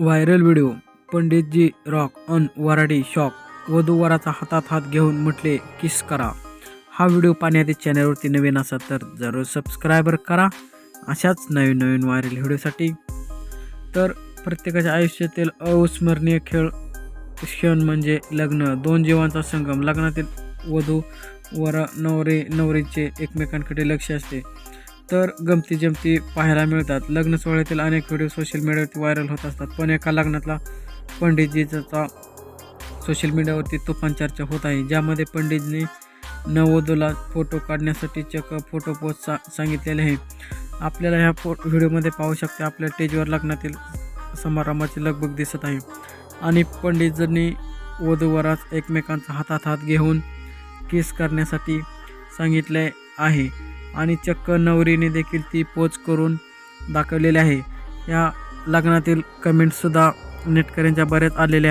Viral video पंडितजी rock अन वराडी शॉक वधूवराचा हातात हात घेऊन म्हटले किस करा. हा व्हिडिओ पाहण्याआधी चॅनलवरती नवीन असाल तर जरूर सबस्क्रायबर करा अशाच नवीन नवीन व्हायरल व्हिडिओसाठी. तर प्रत्येकाच्या आयुष्यातील अविस्मरणीय खेळ क्षण म्हणजे लग्न. दोन जीवांचा संगम. लग्नातील वधू वर नवरे नवरीचे एकमेकांकडे लक्ष असते. तर गमती जमती पाहायला मिळतात. लग्न सोहळ्यातील अनेक व्हिडिओ सोशल मीडियावरती व्हायरल होत असतात. पण एका लग्नातला पंडितजीचा सोशल मीडियावरती तुफान चर्चा होत आहे. ज्यामध्ये पंडितजी नववधूला फोटो काढण्यासाठी चक्क फोटो पोस्ट सा सांगितलेले आहे. आपल्याला ह्या फो व्हिडिओमध्ये पाहू शकते आपल्या स्टेजवर लग्नातील समारंभाची लगबग दिसत आहे. आणि पंडितजींनी वधूवरास एकमेकांचा हातात हात घेऊन किस करण्यासाठी सांगितले आहे. आणि चक्क नवरीने देखील ती पोच करून दाखवलेली आहे. या लग्नातील कमेंटसुद्धा नेटकऱ्यांच्या बऱ्याच आलेल्या आहेत.